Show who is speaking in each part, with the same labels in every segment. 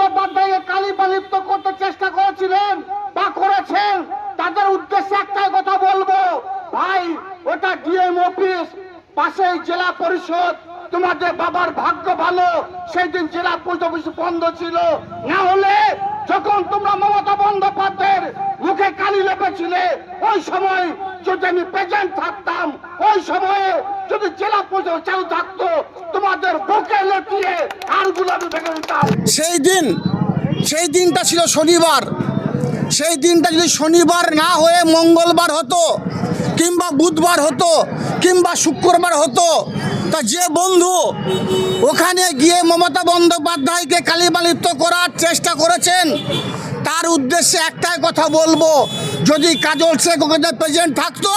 Speaker 1: বন্দ্যোপাধ্যায়কে কালিমালিপ্ত করতে চেষ্টা করেছিলেন বা করেছেন, তাদের উদ্দেশ্যে একটাই কথা বলব। ভাই, ওটা ডিএম অফিস পাশে জেলা পরিষদ। তোমাদের বাবার ভাগ্য ভালো সেই দিন জেলা অফিস বন্ধ ছিল। না হলে যখন তোমরা মমতা বন্দ্যোপাধ্যায়ের মুখে কালি লেপেছিলে, ওই সময় যদি আমি প্রেজেন্ট থাকতাম, ওই সময়ে যদি জেলা পরিষদ চালু থাকতো, তোমাদের বুকে লেটিয়ে
Speaker 2: সেই দিন সেই দিনটা ছিল শনিবার। সেই দিনটা যদি শনিবার না হয়ে মঙ্গলবার হতো কিংবা বুধবার হতো কিংবা শুক্রবার হতো তা যে বন্ধু ওখানে গিয়ে মমতা বন্দ্যোপাধ্যায়কে কালিমালিপ্ত করার চেষ্টা করেছেন তার উদ্দেশ্যে একটাই কথা বলব যদি কাজল শেখ ওখানে প্রেজেন্ট থাকতো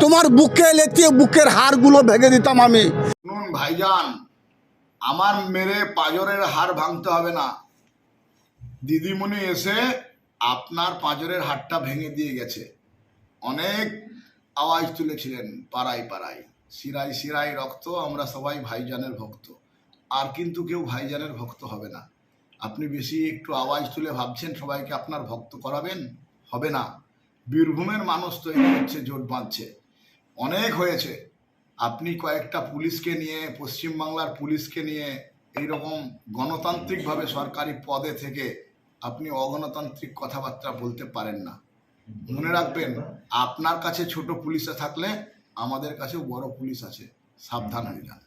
Speaker 2: তোমার বুকে লেতিয়ে বুকের হাড়গুলো ভেঙে দিতাম আমি।
Speaker 3: ভাইজান আমার মেরে পাজরের হাড় ভাঙতে হবে না। দিদিমণি এসে আপনার পাঁজরের হাড়টা ভেঙে দিয়ে গেছে। অনেক আওয়াজ তুলেছিলেন পাড়ায় পাড়ায়। শিরায় শিরায় রক্ত, আমরা সবাই ভাইজানের ভক্ত। আর কিন্তু কেউ ভাইজানের ভক্ত হবে না। আপনি বেশি একটু আওয়াজ তুলে ভাবছেন, সবাইকে আপনার ভক্ত করাবেন? হবে না। বীরভূমের মানুষ তৈরি হচ্ছে, জোট বাঁধছে। অনেক হয়েছে। আপনি কয়েকটা পুলিশকে নিয়ে, পশ্চিমবাংলার পুলিশকে নিয়ে এইরকম গণতান্ত্রিকভাবে সরকারি পদে থেকে আপনি অগণতান্ত্রিক কথাবার্তা বলতে পারেন না। মনে রাখবেন, আপনার কাছে ছোট পুলিশে থাকলে আমাদের কাছেও বড় পুলিশ আছে। সাবধান হয়ে যান।